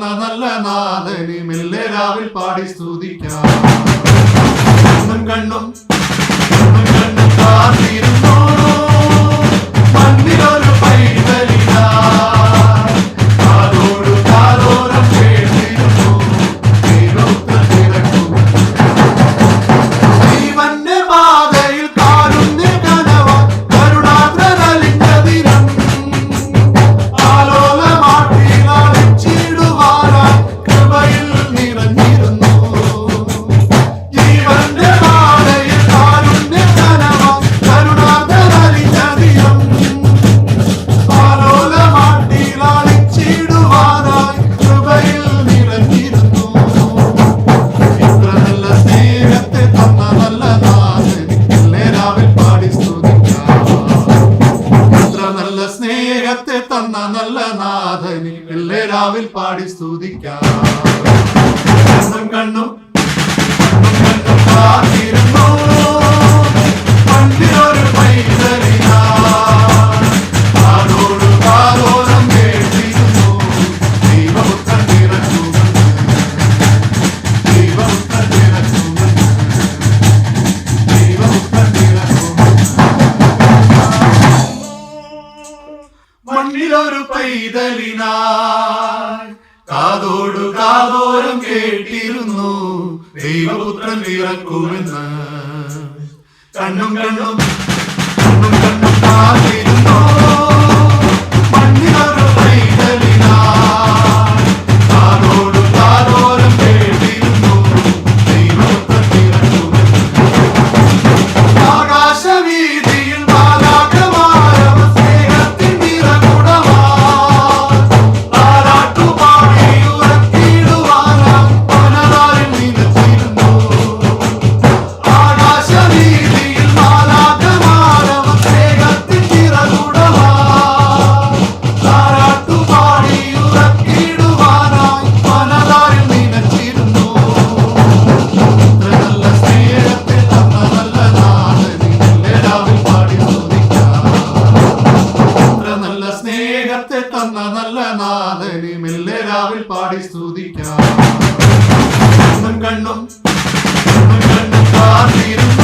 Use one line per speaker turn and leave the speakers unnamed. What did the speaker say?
തന്ന നല്ല നാഥനി മെല്ലെ രാവിൽ പാടി സ്തുതിക്കാം. കണ്ണും കണ്ണും തന്ന നല്ല നാഥനി വെള്ളേരാവിൽ പാടി സ്തുതിക്കാം. കണ്ണും കീതലിനായി കാതോടു കാതോരം കേട്ടിരുന്നു. ദൈവപുത്രൻ ഇറക്കുമെന്ന് കണ്ണും കണ്ണും കണ്ണും കണ്ണും തന്ന നല്ല നാഥന് മെല്ലെ രാവിൽ പാടി സ്തുതിക്കാം. കണ്ണും കണ്ണും കാത്തിരുന്നു